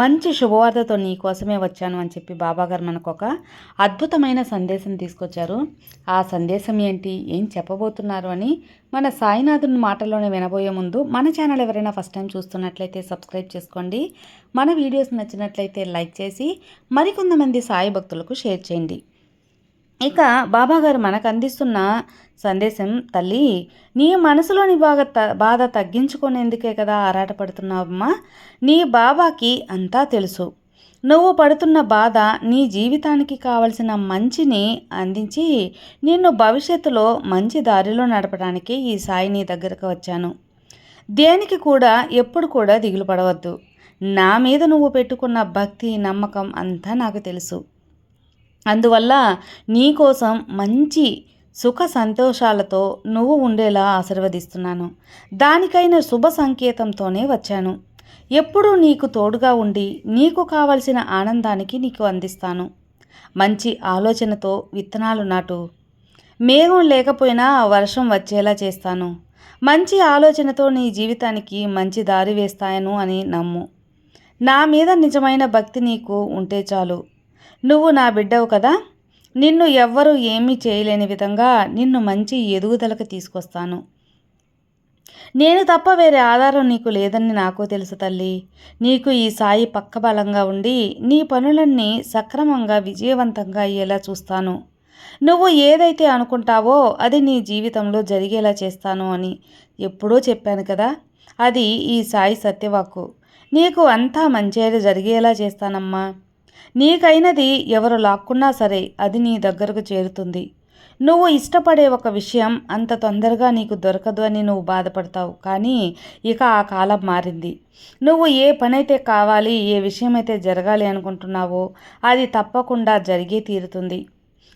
మంచి శుభవార్తతో నీ కోసమే వచ్చాను అని చెప్పి బాబాగారు మనకు ఒక అద్భుతమైన సందేశం తీసుకొచ్చారు. ఆ సందేశం ఏంటి? ఏం చెప్పబోతున్నారు అని మన సాయినాథుని మాటల్లోనే వినబోయే ముందు మన ఛానల్ ఎవరైనా ఫస్ట్ టైం చూస్తున్నట్లయితే సబ్స్క్రైబ్ చేసుకోండి. మన వీడియోస్ నచ్చినట్లయితే లైక్ చేసి మరికొంతమంది సాయి భక్తులకు షేర్ చేయండి. ఇక బాబాగారు మనకు అందిస్తున్న సందేశం తల్లి నీ మనసులోని బాధ త బాధ తగ్గించుకునేందుకే కదా ఆరాటపడుతున్నావమ్మా? నీ బాబాకి అంతా తెలుసు. నువ్వు పడుతున్న బాధ నీ జీవితానికి కావలసిన మంచిని అందించి నిన్ను భవిష్యత్తులో మంచి దారిలో నడపడానికి ఈ సాయి నీ దగ్గరకు వచ్చాను. దేనికి కూడా ఎప్పుడు కూడా దిగులు పడవద్దు. నా మీద నువ్వు పెట్టుకున్న భక్తి నమ్మకం అంతా నాకు తెలుసు. అందువల్ల నీకోసం మంచి సుఖ సంతోషాలతో నువ్వు ఉండేలా ఆశీర్వదిస్తున్నాను. దానికైన శుభ సంకేతంతోనే వచ్చాను. ఎప్పుడూ నీకు తోడుగా ఉండి నీకు కావలసిన ఆనందానికి నీకు అందిస్తాను. మంచి ఆలోచనతో విత్తనాలు నాటు. మేఘం లేకపోయినా వర్షం వచ్చేలా చేస్తాను. మంచి ఆలోచనతో నీ జీవితానికి మంచి దారి వేస్తాయను అని నమ్ము. నా మీద నిజమైన భక్తి నీకు ఉంటే చాలు. నువ్వు నా బిడ్డవు కదా. నిన్ను ఎవ్వరూ ఏమీ చేయలేని విధంగా నిన్ను మంచి ఎదుగుదలకు తీసుకొస్తాను. నేను తప్ప వేరే ఆధారం నీకు లేదని నాకు తెలుసు తల్లి. నీకు ఈ సాయి పక్కబలంగా ఉండి నీ పనులన్నీ సక్రమంగా విజయవంతంగా అయ్యేలా చూస్తాను. నువ్వు ఏదైతే అనుకుంటావో అది నీ జీవితంలో జరిగేలా చేస్తాను అని ఎప్పుడో చెప్పాను కదా. అది ఈ సాయి సత్యవాక్కు. నీకు అంతా మంచిగా జరిగేలా చేస్తానమ్మా. నీకైనది ఎవరు లాక్కున్నా సరే అది నీ దగ్గరకు చేరుతుంది. నువ్వు ఇష్టపడే ఒక విషయం అంత తొందరగా నీకు దొరకదు అని నువ్వు బాధపడతావు. కానీ ఇక ఆ కాలం మారింది. నువ్వు ఏ పనైతే కావాలి ఏ విషయం అయితే జరగాలి అనుకుంటున్నావో అది తప్పకుండా జరిగే తీరుతుంది.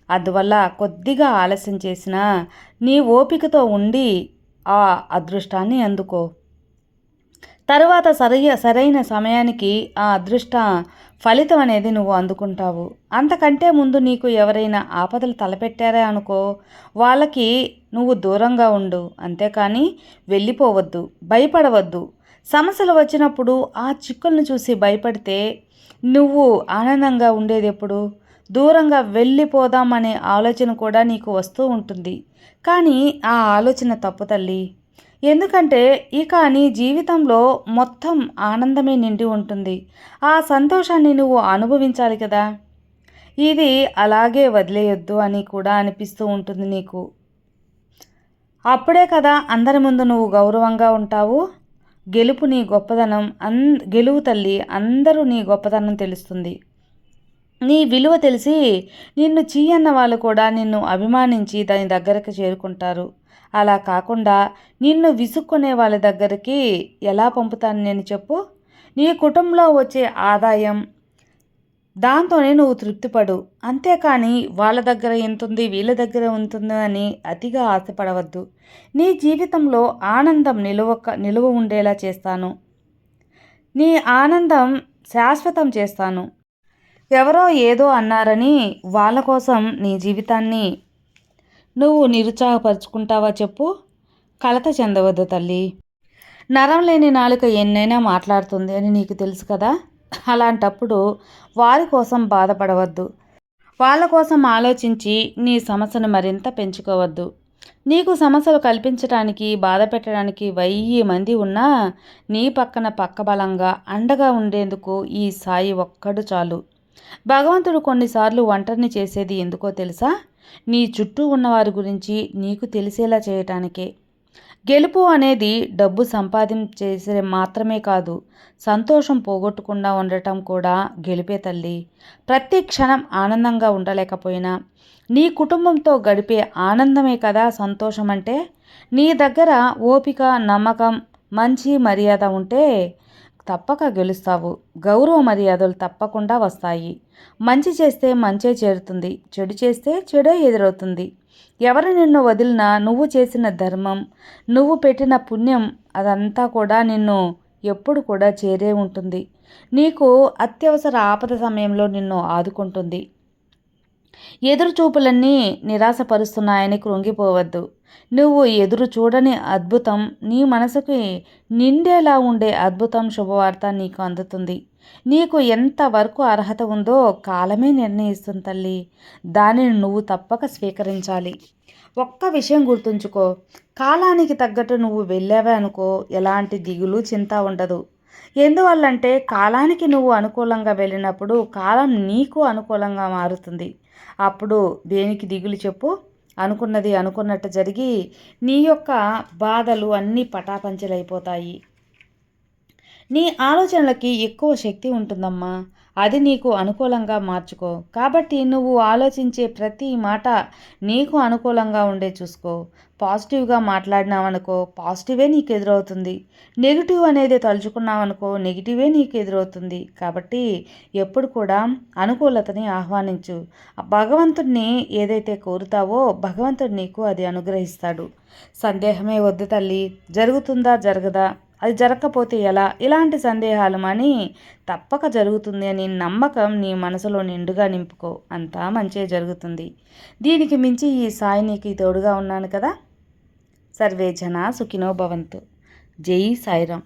అందువల్ల కొద్దిగా ఆలస్యం చేసినా నీ ఓపికతో ఉండి ఆ అదృష్టాన్ని అందుకో. తర్వాత సరి సరైన సమయానికి ఆ అదృష్ట ఫలితం అనేది నువ్వు అందుకుంటావు. అంతకంటే ముందు నీకు ఎవరైనా ఆపదలు తలపెట్టారే అనుకో వాళ్ళకి నువ్వు దూరంగా ఉండు. అంతేకాని వెళ్ళిపోవద్దు భయపడవద్దు. సమస్యలు వచ్చినప్పుడు ఆ చిక్కులను చూసి భయపడితే నువ్వు ఆనందంగా ఉండేది ఎప్పుడు? దూరంగా వెళ్ళిపోదామనే ఆలోచన కూడా నీకు వస్తూ ఉంటుంది. కానీ ఆ ఆలోచన తప్పు తల్లి. ఎందుకంటే ఇక నీ జీవితంలో మొత్తం ఆనందమే నిండి ఉంటుంది. ఆ సంతోషాన్ని నువ్వు అనుభవించాలి కదా. ఇది అలాగే వదిలేయొద్దు అని కూడా అనిపిస్తూ ఉంటుంది నీకు. అప్పుడే కదా అందరి ముందు నువ్వు గౌరవంగా ఉంటావు. గెలుపు నీ గొప్పదనం అన్ గెలువు తల్లి అందరూ నీ గొప్పదనం తెలుస్తుంది. నీ విలువ తెలిసి నిన్ను చీయన్న వాళ్ళు కూడా నిన్ను అభిమానించి దాని దగ్గరకు చేరుకుంటారు. అలా కాకుండా నిన్ను విసుక్కునే వాళ్ళ దగ్గరికి ఎలా పంపుతాను నేను చెప్పు? నీ కుటుంబంలో వచ్చే ఆదాయం దాంతోనే నువ్వు తృప్తిపడు. అంతేకాని వాళ్ళ దగ్గర ఎంతుంది వీళ్ళ దగ్గర ఉంటుంది అని అతిగా ఆశపడవద్దు. నీ జీవితంలో ఆనందం నిలువక నిలువ ఉండేలా చేస్తాను. నీ ఆనందం శాశ్వతం చేస్తాను. ఎవరో ఏదో అన్నారని వాళ్ళ కోసం నీ జీవితాన్ని నువ్వు నిరుత్సాహపరుచుకుంటావా చెప్పు? కలత చెందవద్దు తల్లి. నరం లేని నాలుక ఎన్నైనా మాట్లాడుతుంది అని నీకు తెలుసు కదా? అలాంటప్పుడు వారి కోసం బాధపడవద్దు. వాళ్ళ కోసం ఆలోచించి నీ సమస్యను మరింత పెంచుకోవద్దు. నీకు సమస్యలు కల్పించడానికి బాధ పెట్టడానికి వెయ్యి మంది ఉన్నా నీ పక్కన పక్కబలంగా అండగా ఉండేందుకు ఈ సాయి ఒక్కడు చాలు. భగవంతుడు కొన్నిసార్లు ఒంటరిని చేసేది ఎందుకో తెలుసా? నీ చుట్టూ ఉన్నవారి గురించి నీకు తెలిసేలా చేయటానికే. గెలుపు అనేది డబ్బు సంపాదించేసే మాత్రమే కాదు సంతోషం పోగొట్టకుండా ఉండటం కూడా గెలిపే తల్లి. ప్రతి క్షణం ఆనందంగా ఉండలేకపోయినా నీ కుటుంబంతో గడిపే ఆనందమే కదా సంతోషం అంటే నీ దగ్గర ఓపిక నమ్మకం మంచి మర్యాద ఉంటే తప్పక గెలుస్తావు. గౌరవ మర్యాదలు తప్పకుండా వస్తాయి. మంచి చేస్తే మంచే చేరుతుంది. చెడు చేస్తే చెడే ఎదురవుతుంది. ఎవరు నిన్ను వదిలినా నువ్వు చేసిన ధర్మం నువ్వు పెట్టిన పుణ్యం అదంతా కూడా నిన్ను ఎప్పుడు కూడా చేరే ఉంటుంది. నీకు అత్యవసర ఆపద సమయంలో నిన్ను ఆదుకుంటుంది. ఎదురు చూపులన్నీ నిరాశపరుస్తున్నాయని కృంగిపోవద్దు. నువ్వు ఎదురు చూడని అద్భుతం నీ మనసుకి నిండేలా ఉండే అద్భుతం శుభవార్త నీకు అందుతుంది. నీకు ఎంతవరకు అర్హత ఉందో కాలమే నిర్ణయిస్తుంది తల్లి. దానిని నువ్వు తప్పక స్వీకరించాలి. ఒక్క విషయం గుర్తుంచుకో. కాలానికి తగ్గట్టు నువ్వు వెళ్ళావే అనుకో. ఎలాంటి దిగులు చింత ఉండదు. ఎందువల్లంటే కాలానికి నువ్వు అనుకూలంగా వెళ్ళినప్పుడు కాలం నీకు అనుకూలంగా మారుతుంది. అప్పుడు దేనికి దిగులు చెప్పు? అనుకున్నది అనుకున్నట్టు జరిగి నీ యొక్క బాధలు అన్నీ పటాపంచలైపోతాయి. నీ ఆలోచనలకి ఎక్కువ శక్తి ఉంటుందమ్మా. అది నీకు అనుకూలంగా మార్చుకో. కాబట్టి నువ్వు ఆలోచించే ప్రతి మాట నీకు అనుకూలంగా ఉండే చూసుకో. పాజిటివ్గా మాట్లాడినావనుకో పాజిటివే నీకు ఎదురవుతుంది. నెగిటివ్ అనేది తలుచుకున్నావనుకో నెగిటివే నీకు ఎదురవుతుంది. కాబట్టి ఎప్పుడు కూడా అనుకూలతని ఆహ్వానించు. భగవంతుడిని ఏదైతే కోరుతావో భగవంతుడు నీకు అది అనుగ్రహిస్తాడు. సందేహమే వద్దు తల్లి. జరుగుతుందా జరగదా? అది జరగకపోతే ఎలా? ఇలాంటి సందేహాలు అని తప్పక జరుగుతుంది అని నమ్మకం నీ మనసులో నిండుగా నింపుకో. అంతా మంచే జరుగుతుంది. దీనికి మించి ఈ సాయి నీకు తోడుగా ఉన్నాను కదా? సర్వే జన సుఖినో భవంతు. జై సాయిరామ్.